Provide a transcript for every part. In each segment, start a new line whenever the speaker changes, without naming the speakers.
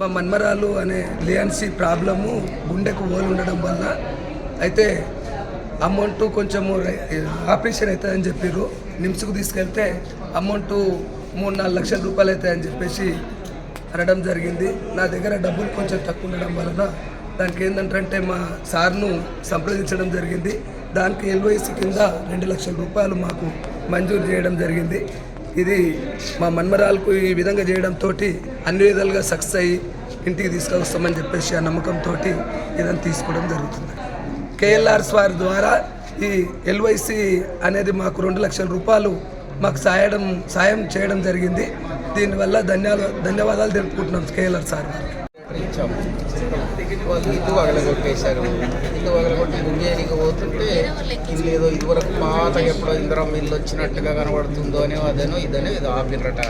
మా మన్మరాలు అనే లియాన్సీ ప్రాబ్లము గుండెకు ఓలు ఉండడం వల్ల అయితే అమౌంట్ కొంచెము ఆపరేషన్ అవుతుందని చెప్పారు నిమ్స్కు తీసుకెళ్తే అమౌంట్ మూడు నాలుగు లక్షల రూపాయలు అవుతాయని చెప్పేసి అనడం జరిగింది. నా దగ్గర డబ్బులు కొంచెం తక్కువ ఉండడం వలన దానికి ఏంటంటే మా సార్ను సంప్రదించడం జరిగింది. దానికి ఎల్వైసి కింద రెండు లక్షల రూపాయలు మాకు మంజూరు చేయడం జరిగింది. ఇది మా మన్మరాలకు ఈ విధంగా చేయడంతో అన్ని విధాలుగా సక్సెస్ అయ్యి ఇంటికి తీసుకొస్తామని చెప్పేసి ఆ నమ్మకంతో ఇదని తీసుకోవడం జరుగుతుంది. కేఎల్ఆర్స్ వారి ద్వారా ఈ ఎల్వైసి అనేది మాకు రెండు లక్షల రూపాయలు మాకు సాయడం సాయం చేయడం జరిగింది. దీనివల్ల ధన్యవాదాలు ధన్యవాదాలు తెలుపుకుంటున్నాం కేఎల్ఆర్ సార్ గారికి.
వాళ్ళు ఇల్లు పగలగొట్టేశారు ఇల్లు పగలగొట్టి గుంజేనికి పోతుంటే ఇల్లు ఏదో ఇదివరకు పాత ఎప్పుడో ఇందిరం ఇల్లు వచ్చినట్టుగా కనబడుతుందో అనే అదేనో ఇదనో ఏదో ఆపినరట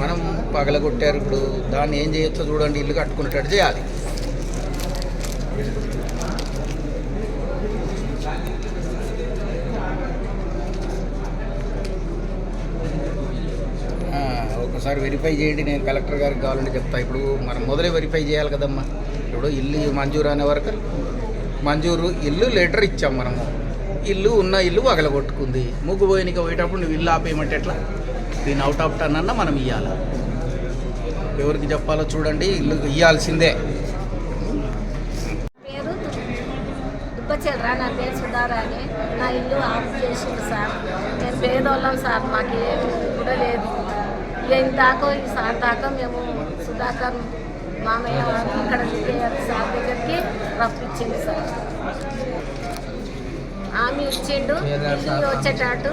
మనం పగలగొట్టారు ఇప్పుడు. దాన్ని ఏం చేయొచ్చో చూడండి. ఇల్లు కట్టుకునేటట్టు చేయాలి. ఒకసారి వెరిఫై చేయండి. నేను కలెక్టర్ గారికి కావాలంటే చెప్తా. ఇప్పుడు మనం మొదలే వెరిఫై చేయాలి కదమ్మా. ఇప్పుడు ఇల్లు మంజూరు అనే వరకు మంజూరు ఇల్లు లెటర్ ఇచ్చాం మనము. ఇల్లు ఉన్న ఇల్లు పగలగొట్టుకుంది ముగ్గు పోయినకి పోయేటప్పుడు నువ్వు ఇల్లు ఆపేయమంటే ఎట్లా? దీని అవుట్ ఆఫ్ టర్న్ అన్న మనం ఇవ్వాలి ఎవరికి చెప్పాలో చూడండి ఇల్లు ఇవ్వాల్సిందే
పేరు నా పేరు సుధారాణి నా ఇల్లు ఆఫ్ చేసిండు సార్. నేను పేదోళ్ళం సార్ మాకు ఏమి కూడా లేదు. నేను దాకా ఈ సార్ దాకా మేము సుధాకర్ మామయ్య ఇక్కడ కేఆర్ సార్ దగ్గరికి రప్పించింది సార్. ఆమె ఇచ్చిండు ఇల్లు వచ్చేటట్టు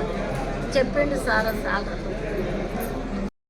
చెప్పిండు సార్ సార్.